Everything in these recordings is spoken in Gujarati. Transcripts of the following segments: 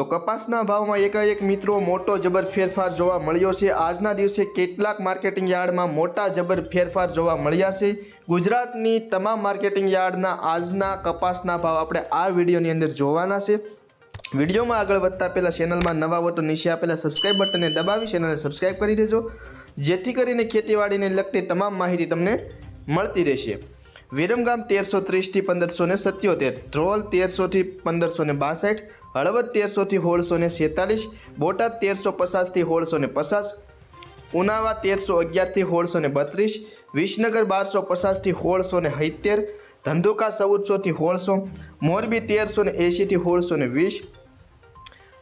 તો કપાસના ભાવમાં એકાએક મિત્રો મોટો જબર ફેરફાર જોવા મળ્યો છે. આજના દિવસે કેટલાક માર્કેટિંગ યાર્ડમાં મોટા જબર ફેરફાર જોવા મળ્યા છે. ગુજરાતની તમામ માર્કેટિંગ યાર્ડના આજના કપાસના ભાવ આપણે આ વિડીયોની અંદર જોવાના છે. વિડીયોમાં આગળ વધતા પહેલાં ચેનલમાં નવા હો તો નીચે આપેલા સબસ્ક્રાઇબ બટનને દબાવી, ચેનલને સબસ્ક્રાઇબ કરી દેજો. જેથી કરીને ખેતીવાડીને લગતી તમામ માહિતી તમને મળતી રહેશે. વિરમગામ તેરસો ત્રીસથી પંદરસો ને સત્યોતેર, ધ્રોલ તેરસોથી પંદરસો ને બાસઠ, હળવદ તેરસોથી સોળસો ને છેતાલીસ, બોટાદ તેરસો પચાસથી સોળસો ને પચાસ, ઉનાવા તેરસો અગિયારથી સોળસો ને બત્રીસ, વિસનગર બારસો પચાસથી સોળસો ને સિત્તેર, ધંધુકા ચૌદસોથી સોળસો, મોરબી તેરસો ને એંશીથી સોળસો ને વીસ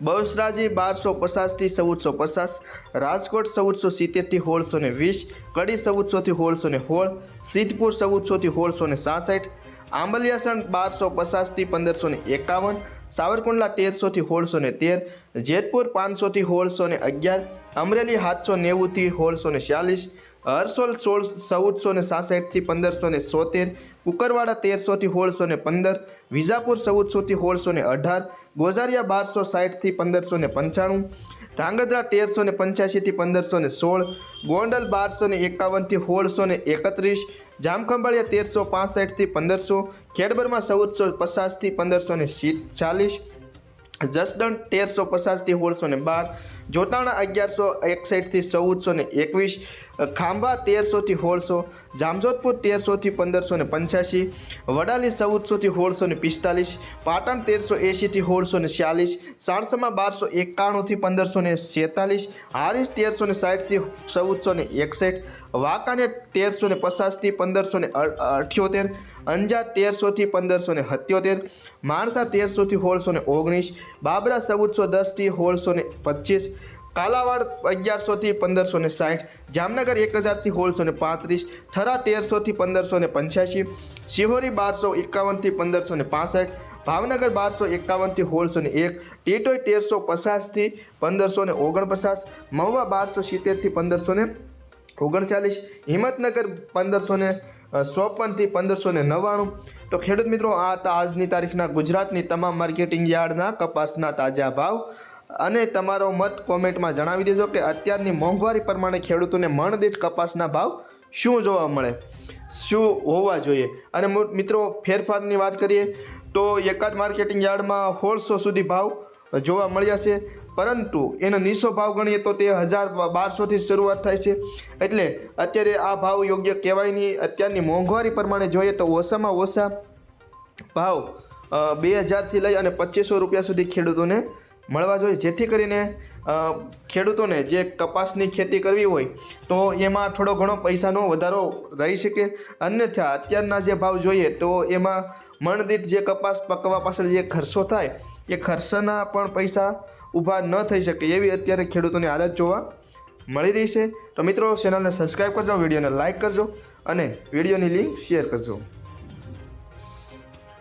બહુસરાજી બારસો પચાસથી ચૌદસો પચાસ, રાજકોટ ચૌદસો સિત્તેરથી સોળસો ને વીસ, કડી ચૌદસોથી સોળસો ને સોળ, સિદ્ધપુર ચૌદસોથી સોળસો ને સાસઠ આંબલિયાસણ બારસો પચાસથી પંદરસો ને એકાવન, સાવરકુંડલા તેરસોથી સોળસો ને તેર, જેતપુર પાંચસોથી સોળસો ને અગિયાર, અમરેલી સાતસો નેવુંથી સોળસો ને ચાલીસ હરસોલ સોળ ચૌદસો ને સાસઠથી પંદરસો ને સોતેર, કુકરવાડા તેરસોથી સોળસો ને પંદર, વિજાપુર ચૌદસોથી સોળસો ને અઢાર ગોઝારિયા બારસો સાઠથી પંદરસો ને પંચાણું ધ્રાંગધ્રા તેરસો ને પંચ્યાસીથી પંદરસો ને સોળ, ગોંડલ બારસો ને એકાવનથી સોળસો ને એકત્રીસ, જામખંભાળિયા તેરસો પાસઠથી પંદરસો, ખેડબરમાં ચૌદસો પચાસથી પંદરસો ને ચાલીસ, જસદણ તેરસો પચાસથી સોળસો ને બાર, જોટાણા અગિયારસો એકસઠથી ચૌદસો ને એકવીસ ખાંભા તેરસોથી સોળસો, જામજોધપુર તેરસોથી પંદરસો ને પંચ્યાસી, વડાલી ચૌદસોથી સોળસો ને પિસ્તાલીસ, પાટણ તેરસો એંશીથી સોળસો ને છ્યાલીસ, સાણસમાં બારસો એકાણુંથી પંદરસો ને છેતાલીસ હારીસ તેરસો ને સાઠથી ચૌદસો ને એકસઠ વાંકાને તેરસો ને પચાસથી પંદરસો ને અઠ્યોતેર અંજા તેરસોથી પંદરસો ને સત્યોતેર, માણસા તેરસોથી સોળસો ને ઓગણીસ, બાબરા ચૌદસો દસથી સોળસો ને પચીસ કાલાવાડ અગિયારસોથી પંદરસો ને સાઠ, જામનગર એક હજારથી સોળસો ને પાંત્રીસ, થરા તેરસોથી પંદરસો ને પંચ્યાસી, શિહોરી બારસો એકાવનથી પંદરસો ને પાસઠ, ભાવનગર બારસો એકાવનથી સોળસો ને એક ટીટોઈ તેરસો પચાસથી પંદરસો ને ઓગણપચાસ, મહુવા બારસો સિત્તેરથી પંદરસો ને ઓગણચાલીસ, હિંમતનગર પંદરસો ને ચોપનથી પંદરસો ને નવ્વાણું. તો ખેડૂત મિત્રો, આ હતા આજની તારીખના ગુજરાતની તમામ માર્કેટિંગ યાર્ડના કપાસના તાજા ભાવ. અને તમારો મત કોમેન્ટમાં જણાવી દેજો કે અત્યારની મોંઘવારી પ્રમાણે ખેડૂતોને મણદીઠ કપાસના ભાવ શું જોવા મળે? શું હોવા જોઈએ? અને મિત્રો, ફેરફારની વાત કરીએ તો એકાદ માર્કેટિંગ યાર્ડમાં સોળસો સુધી ભાવ જોવા મળ્યા છે. પરંતુ એનો નીચો ભાવ ગણીએ તો તે હજાર બારસોથી શરૂઆત થાય છે. એટલે અત્યારે આ ભાવ યોગ્ય કહેવાય નહીં. અત્યારની મોંઘવારી પ્રમાણે જોઈએ તો ઓછામાં ઓછા ભાવ બે હજારથી લઈ અને પચીસો રૂપિયા સુધી ખેડૂતોને મળવા જોઈએ. જેથી કરીને ખેડૂતોને જે કપાસની ખેતી કરવી હોય, તો એમાં થોડો ઘણો પૈસાનો વધારો રહી શકે. અન્યથા, અત્યારના જે ભાવ જોઈએ, તો એમાં મણદીઠ જે કપાસ પકવા પાછળ જે ખર્ચો થાય, એ ખર્ચના પણ પૈસા ઊભા ન થઈ શકે એવી અત્યારે ખેડૂતોની હાલત જોવા મળી રહી છે. તો મિત્રો, ચેનલને સબસ્ક્રાઈબ કરજો, વિડીયોને લાઇક કરજો અને વિડીયોની લિંક શેર કરજો.